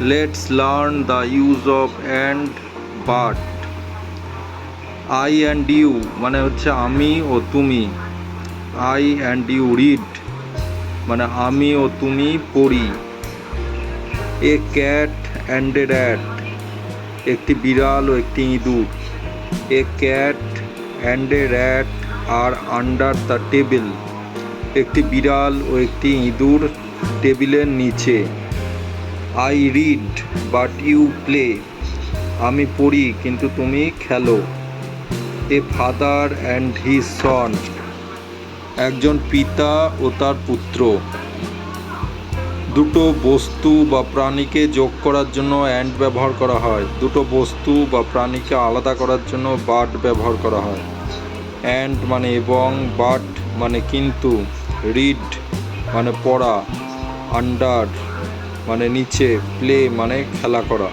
Let's learn the use of and but I and you মানে হচ্ছে আমি ও তুমি। আই অ্যান্ড ইউ রিড মানে আমি ও তুমি পড়ি। A cat and a rat একটি বিড়াল ও একটি ইঁদুর। A cat and a rat are under the table একটি বিড়াল ও একটি ইঁদুর টেবিলের নিচে। I read but you play আমি পড়ি, কিন্তু তুমি খেলো। A father and his son একজন পিতা ও তার পুত্র। দুটো বস্তু বা প্রাণীকে যোগ করার জন্য অ্যান্ড ব্যবহার করা হয়। দুটো বস্তু বা প্রাণীকে আলাদা করার জন্য বাট ব্যবহার করা হয়। অ্যান্ড মানে এবং বাট মানে কিন্তু। রিড মানে পড়া। আন্ডার মানে নিচে প্লে মানে খেলা করা।